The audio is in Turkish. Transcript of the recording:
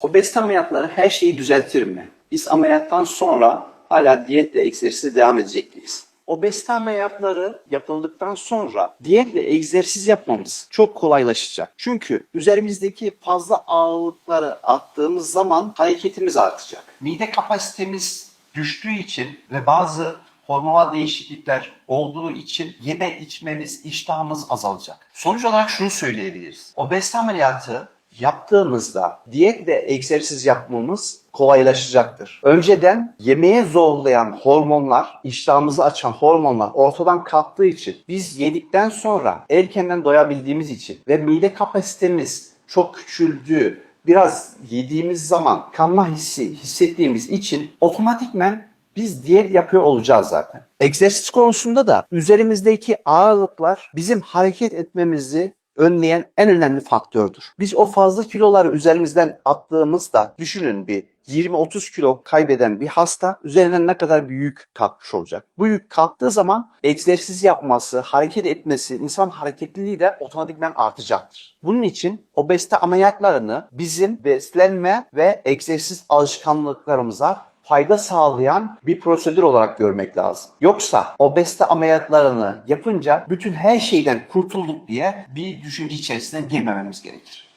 Obezite ameliyatları her şeyi düzeltir mi? Biz ameliyattan sonra hala diyetle egzersize devam edecek miyiz? Obezite ameliyatları yapıldıktan sonra diyetle egzersiz yapmamız çok kolaylaşacak. Çünkü üzerimizdeki fazla ağırlıkları attığımız zaman hareketimiz artacak. Mide kapasitemiz düştüğü için ve bazı hormonal değişiklikler olduğu için yeme içmemiz, iştahımız azalacak. Sonuç olarak şunu söyleyebiliriz. Obezite ameliyatı yaptığımızda diyetle egzersiz yapmamız kolaylaşacaktır. Önceden yemeğe zorlayan hormonlar, iştahımızı açan hormonlar ortadan kalktığı için biz yedikten sonra erkenden doyabildiğimiz için ve mide kapasitemiz çok küçüldüğü, biraz yediğimiz zaman kanma hissi hissettiğimiz için otomatikmen biz diyet yapıyor olacağız zaten. Egzersiz konusunda da üzerimizdeki ağırlıklar bizim hareket etmemizi önleyen en önemli faktördür. Biz o fazla kiloları üzerimizden attığımızda düşünün bir 20-30 kilo kaybeden bir hasta üzerinden ne kadar büyük kalkmış olacak. Bu yük kalktığı zaman egzersiz yapması, hareket etmesi, insan hareketliliği de otomatikman artacaktır. Bunun için obezite ameliyatlarını bizim beslenme ve egzersiz alışkanlıklarımıza fayda sağlayan bir prosedür olarak görmek lazım. Yoksa obezite ameliyatlarını yapınca bütün her şeyden kurtulduk diye bir düşünce içerisine girmememiz gerekir.